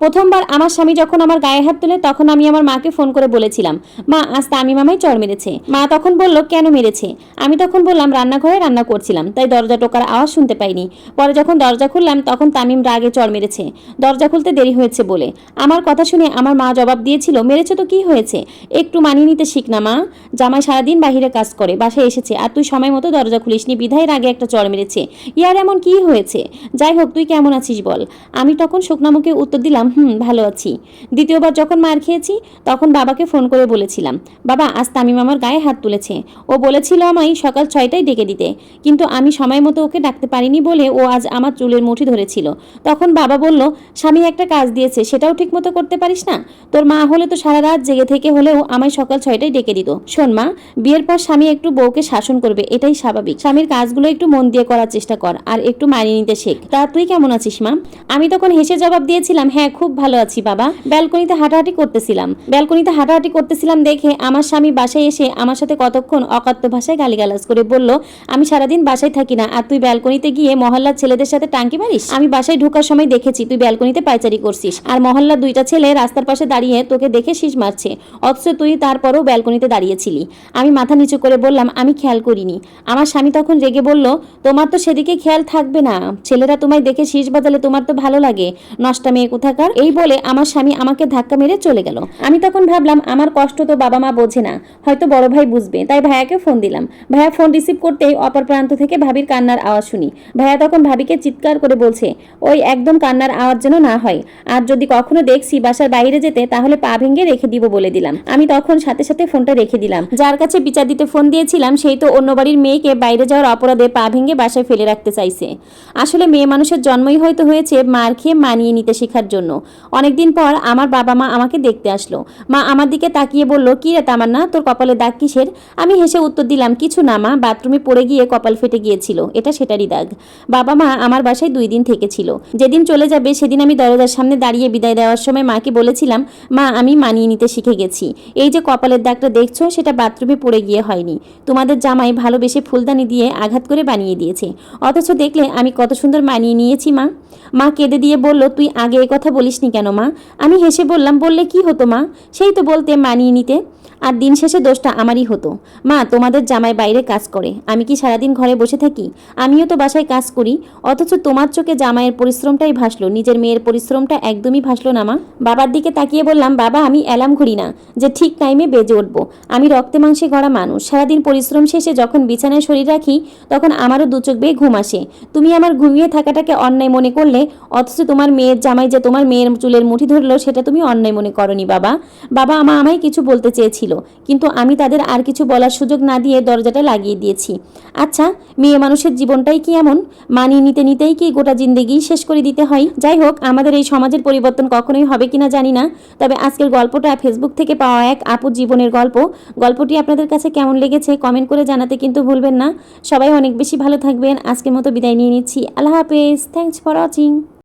প্রথমবার আমার স্বামী যখন আমার গায়ে হাত তোলে, তখন আমি আমার মাকে ফোন করে বলেছিলাম, মা, আজ তামি মামাই চড় মেরেছে। মা তখন বলল, কেন মেরেছে? আমি তখন বললাম, রান্নাঘরে রান্না করছিলাম, তাই দরজা টোকার আওয়াজ শুনতে পাইনি। পরে যখন দরজা খুললাম, তখন তামিম রাগে চড় মেরেছে। দরজা খুলতে দেরি হয়েছে বলে। আমার কথা শুনে আমার মা জবাব দিয়েছিল, মেরেছে তো কি হয়েছে? একটু মানিয়ে নিতে শিখ না, মা। জামাই সারাদিন বাহিরে কাজ করে, বাসায় এসেছে, আর তুই সময় মতো দরজা খুলিসনি বিধায়ের আগে একটা চড় মেরেছে। ইয়ার এমন কি হয়েছে? যাই হোক, তুই কেমন আছিস বল। আমি তখন শুকনামুখে উত্তর দিলাম হুম, ভালো আছি। দ্বিতীয়বার যখন মার খেয়েছি, তখন বাবাকে ফোন করে বলেছিলাম, বাবা, আজ তামিম আমার গায়ে হাত তুলেছে। ও বলেছিল আমায় সকাল ছয়টায় ডেকে দিতে, কিন্তু আমি সময় মতো ওকে ডাকতে পারিনি বলে ও আজ আমার চুলের মুঠি ধরেছিল। তখন বাবা বলল, স্বামী একটা কাজ দিয়েছে, সেটাও ঠিক মতো করতে পারিস না? তোর মা হলে তো সারা রাত জেগে থেকে হলেও আমায় সকাল ছয়টায় ডেকে দিত। শোন মা, বিয়ের পর স্বামী একটু বউকে শাসন করবে, এটাই স্বাভাবিক। স্বামীর কাজগুলো একটু মন দিয়ে করার চেষ্টা কর, আর একটু মানিয়ে নিতে শেখ। তা তুই কেমন আছিস মা? আমি তখন হেসে জবাব দিয়েছিলাম হ্যাঁ খুব ভালো আছি বাবা। ব্যালকনিতে হাঁটাহাঁটি করতেছিলাম। ব্যালকনিতে হাঁটাহাঁটি করতেছিলাম দেখে আমার স্বামী বাসায় এসে আমার সাথে কতক্ষণ অকাত্য ভাষায় গালিগালাজ করে বলল, আমি সারাদিন বাসায় থাকি না, আর তুই ব্যালকনিতে গিয়ে মহল্লার ছেলেদের সাথে টাঙ্কি মারিস? আমি বাসায় ঢোকার সময় দেখেছি তুই ব্যালকনিতে পাইচারি করছিস, আর মহল্লার দুইটা ছেলে রাস্তার পাশে দাঁড়িয়ে তোকে দেখে শীষ মারছে। অথচ তুই তারপরও ব্যালকনিতে দাঁড়িয়েছিলি। আমি মাথা নিচু করে বললাম, আমি খেয়াল করিনি। আমার স্বামী তখন রেগে বলল, তোমার তো সেদিকে খেয়াল থাকবে না। ছেলেরা তোমায় দেখে শীষ বাজালে তোমার তো ভালো লাগে। নষ্টা মেয়ে কোথাকার? এই বলে আমার স্বামী আমাকে ধাক্কা মেরে চলে গেল। আমি তখন ভাবলাম, আমার কষ্ট তো বাবা মা বোঝে না, হয়তো বড় ভাই বুঝবে। তাই ভাইয়াকে ফোন দিলাম। ভাইয়া ফোন রিসিভ করতেই অপর প্রান্ত থেকে ভাবির কান্নার আওয়াজ শুনি। ভাইয়া তখন ভাবিকে চিৎকার করে বলছে, ওই একদম কান্নার আওয়াজ যেন না হয়। আর যদি কখনো দেখছি বাসার বাইরে যেতে, তাহলে পা ভেঙে রেখে দিব বলে দিলাম। আমি তখন সাথে সাথে ফোনটা রেখে দিলাম। যার কাছে বিচার দিতে ফোন দিয়েছিলাম, সেই তো অন্য বাড়ির মেয়েকে বাইরে যাওয়ার অপরাধে পা ভেঙে বাসায় ফেলে রাখতে চাইছে। আসলে মেয়ে মানুষের জন্মই হয়তো হয়েছে মার খেয়ে মানিয়ে নিতে শেখার জন্য। অনেকদিন পর আমার বাবা মা আমাকে দেখতে আসলো। মা আমার দিকে তাকিয়ে বলল, কি রে তামান্না, তোর কপালে দাগ কিসের? আমি হেসে উত্তর দিলাম, কিছু না মা, বাথরুমে পড়ে গিয়ে কপাল ফেটে গিয়েছিল, এটা সেটারই দাগ। বাবা মা আমার বাসায় দুই দিন থেকেছিল। যেদিন চলে যাবে সেদিন আমি দরজার সামনে দাঁড়িয়ে বিদায় দেওয়ার সময় মাকে বলেছিলাম, মা, আমি মানিয়ে নিতে শিখে গেছি। এই যে কপালের দাগটা দেখছ, সেটা বাথরুমে পড়ে গিয়ে হয়নি। তোমাদের জামাই ভালোবেসে ফুলদানি দিয়ে আঘাত করে বানিয়ে দিয়েছে। অথচ দেখলে আমি কত সুন্দর মানিয়ে নিয়েছি মা। মা কেঁদে দিয়ে বলল, তুই আগে এ কথা বলিসনি কেন মা? আমি হেসে বললাম, বললে কি হতো মা? সেই তো বলতে মানিয়ে নিতে। আর দিন শেষে দোষটা আমারই হতো। মা, তোমাদের জামাই বাইরে কাজ করে। আমি কি সারাদিন ঘরে বসে থাকি? আমিও তো বাসায় কাজ করি। অথচ তোমার চোখে জামাইয়ের পরিশ্রমটাই ভাসলো। নিজের মেয়ের পরিশ্রমটা একদমই ভাসলো না, মা। বাবার দিকে তাকিয়ে বললাম, বাবা, আমি অ্যালার্ম ঘড়ি না, যে ঠিক টাইমে বেজে উঠবো। আমি রক্তে মাংসে গড়া মানুষ। সারাদিন পরিশ্রম শেষে যখন বিছানায় শরীর রাখি, তখন আমারও দু চোখ বেয়ে ঘুম আসে। তুমি আমার ঘুমিয়ে থাকাটাকে অন্যায় মনে করলে, অথচ তোমার মেয়ের জামাই যে তোমার মেয়ের চুলের মুঠি ধরলো, সেটা তুমি অন্যায় মনে করনি, বাবা। বাবা আমা আমায় কিছু বলতে চেয়েছিল। কিন্তু আমি তাদের আর কিছু বলার সুযোগ না দিয়ে দরজাটা লাগিয়ে দিয়েছি। আচ্ছা মেয়ে মানুষের জীবনটাই কি এমন? মানিয়ে নিতে নিতেই কি গোটা জিন্দেগি শেষ করে দিতে হয়? যাই হোক, আমাদের এই সমাজের পরিবর্তন কখনোই হবে কিনা জানি না। তবে আজকের গল্পটা ফেসবুক থেকে পাওয়া এক আপুর জীবনের গল্প। গল্পটি আপনাদের কাছে কেমন লেগেছে কমেন্ট করে জানাতে কিন্তু ভুলবেন না। সবাই অনেক বেশি ভালো থাকবেন। আজকের মতো বিদায় নিয়ে নিচ্ছি। আল্লাহ হাফেজ। Thanks for watching